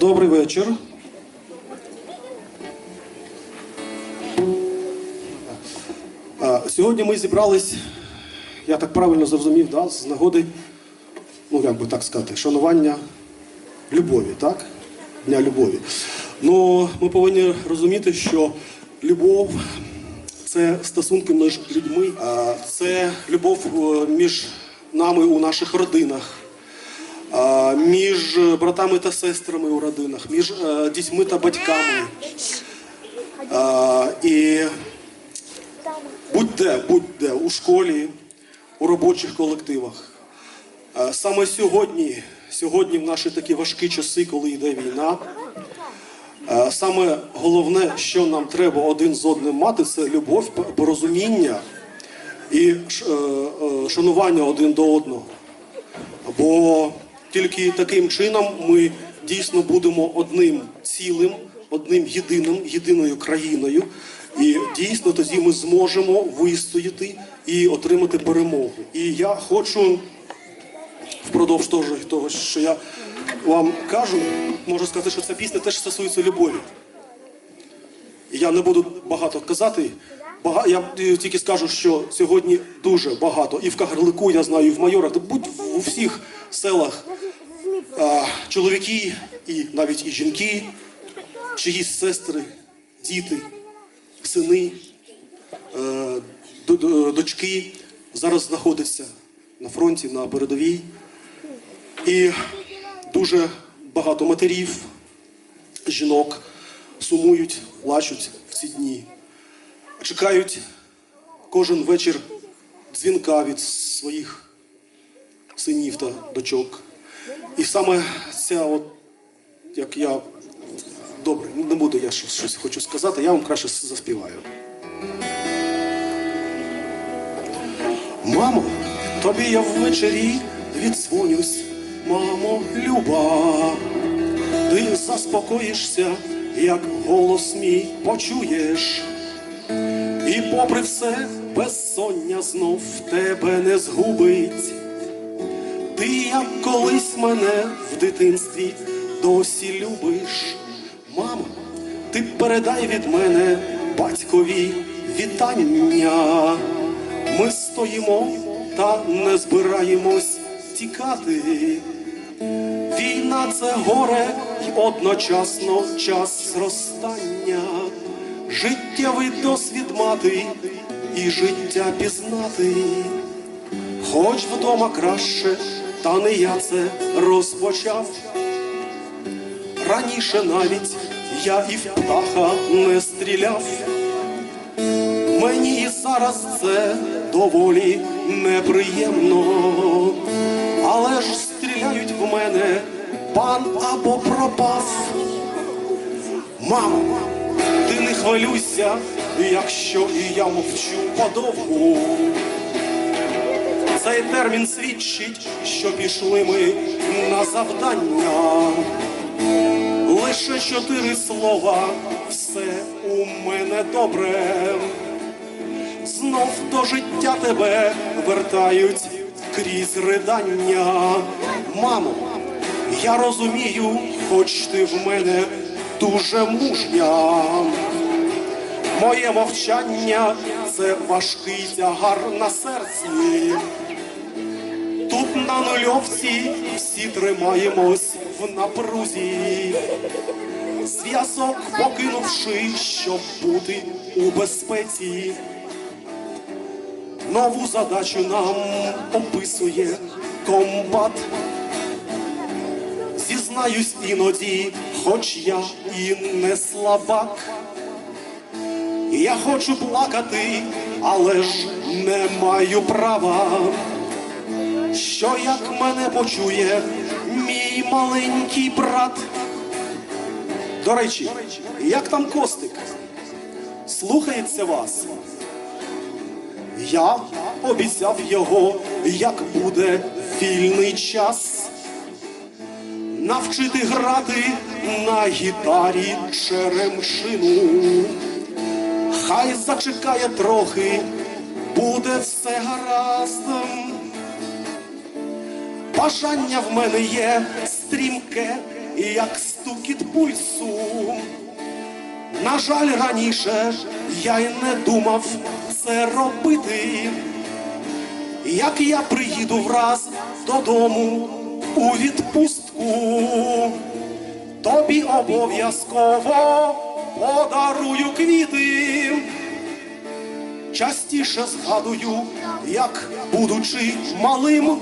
Добрий вечір. Сьогодні ми зібрались, я так правильно зрозумів, да, з нагоди, ну як би так сказати, шанування любові, так? Дня любові. Ну, ми повинні розуміти, що любов це стосунки між людьми, це любов е, між нами у наших родинах, між братами та сестрами у родинах, між е, дітьми та батьками. І будь-де, будь-де, у школі, у робочих колективах. Е, Саме сьогодні, сьогодні, в наші такі важкі часи, коли йде війна, е, саме головне, що нам треба один з одним мати, це любов, порозуміння і е, е, шанування один до одного. Бо тільки таким чином ми дійсно будемо одним цілим, одним єдиним, єдиною країною. І дійсно тоді ми зможемо вистояти і отримати перемогу. І я хочу впродовж того, що я вам кажу, можу сказати, що ця пісня теж стосується любові. Я не буду багато казати. Я тільки скажу, що сьогодні дуже багато. І в Кагарлику, я знаю, і в Майорах, будь у всіх селах а, чоловіки, і навіть і жінки, чиїсь сестри, діти, сини, е, до- до- дочки зараз знаходяться на фронті, на передовій. І дуже багато матерів, жінок сумують, плачуть в ці дні. Чекають кожен вечір дзвінка від своїх синів та дочок. І саме ця, от, як я добре, ну, не буду я щось, щось хочу сказати, я вам краще заспіваю. Мамо, тобі я ввечері віддзвонюсь, мамо, люба, ти заспокоїшся, як голос мій почуєш. І попри все, безсоння знов тебе не згубить. Як колись мене в дитинстві досі любиш. Мамо, ти передай від мене батькові вітання. Ми стоїмо та не збираємось тікати. Війна це горе й одночасно час зростання, життєвий досвід мати і життя пізнати. Хоч вдома краще, та не я це розпочав. Раніше навіть я і в птаха не стріляв. Мені зараз це доволі неприємно, але ж стріляють в мене пан або пропав. Мамо, ти не хвилюйся, якщо і я мовчу подовгу. Цей термін свідчить, що пішли ми на завдання. Лише чотири слова, все у мене добре. Знов до життя тебе вертають крізь ридання. Мамо, я розумію, хоч ти в мене дуже мужня. Моє мовчання це важкий тягар на серці. На нульовці всі тримаємось в напрузі. Зв'язок покинувши, щоб бути у безпеці. Нову задачу нам описує комбат. Зізнаюсь іноді, хоч я і не слабак. Я хочу плакати, але ж не маю права. Що як мене почує мій маленький брат? До речі, як там Костик? Слухається вас? Я обіцяв його, як буде вільний час. Навчити грати на гітарі черемшину. Хай зачекає трохи, буде все гаразд. Бажання в мене є стрімке, як стукіт пульсу. На жаль, раніше я й не думав це робити. Як я приїду враз додому у відпустку, тобі обов'язково подарую квіти. Частіше згадую, як, будучи малим,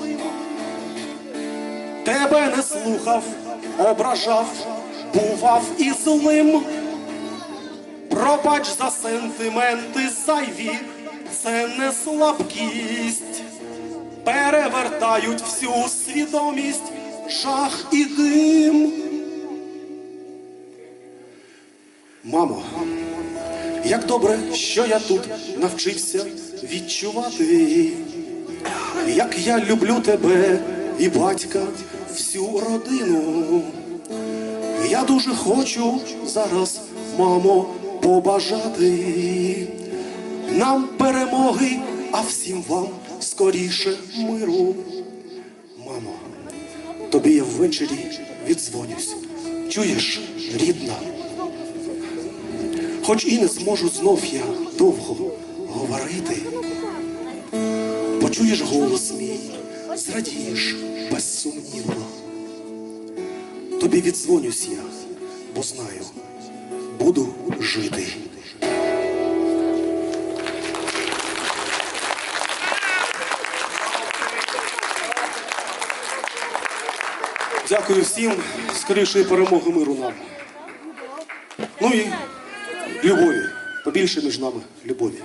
тебе не слухав, ображав, бував і злим. Пробач за сентименти зайві, це не слабкість. Перевертають всю свідомість, жах і дим. Мамо, як добре, що я тут навчився відчувати, як я люблю тебе і батька, всю родину. Я дуже хочу зараз, мамо, побажати нам перемоги, а всім вам скоріше миру. Мамо, тобі я ввечері віддзвонюсь. Чуєш, рідна? Хоч і не зможу знов я довго говорити. Почуєш голос мій, зрадієш безсумнівно. Тобі віддзвонюсь я, бо знаю, буду жити. Дякую всім, скорішої перемоги миру нам. Ну і любові. Побільше між нами любові.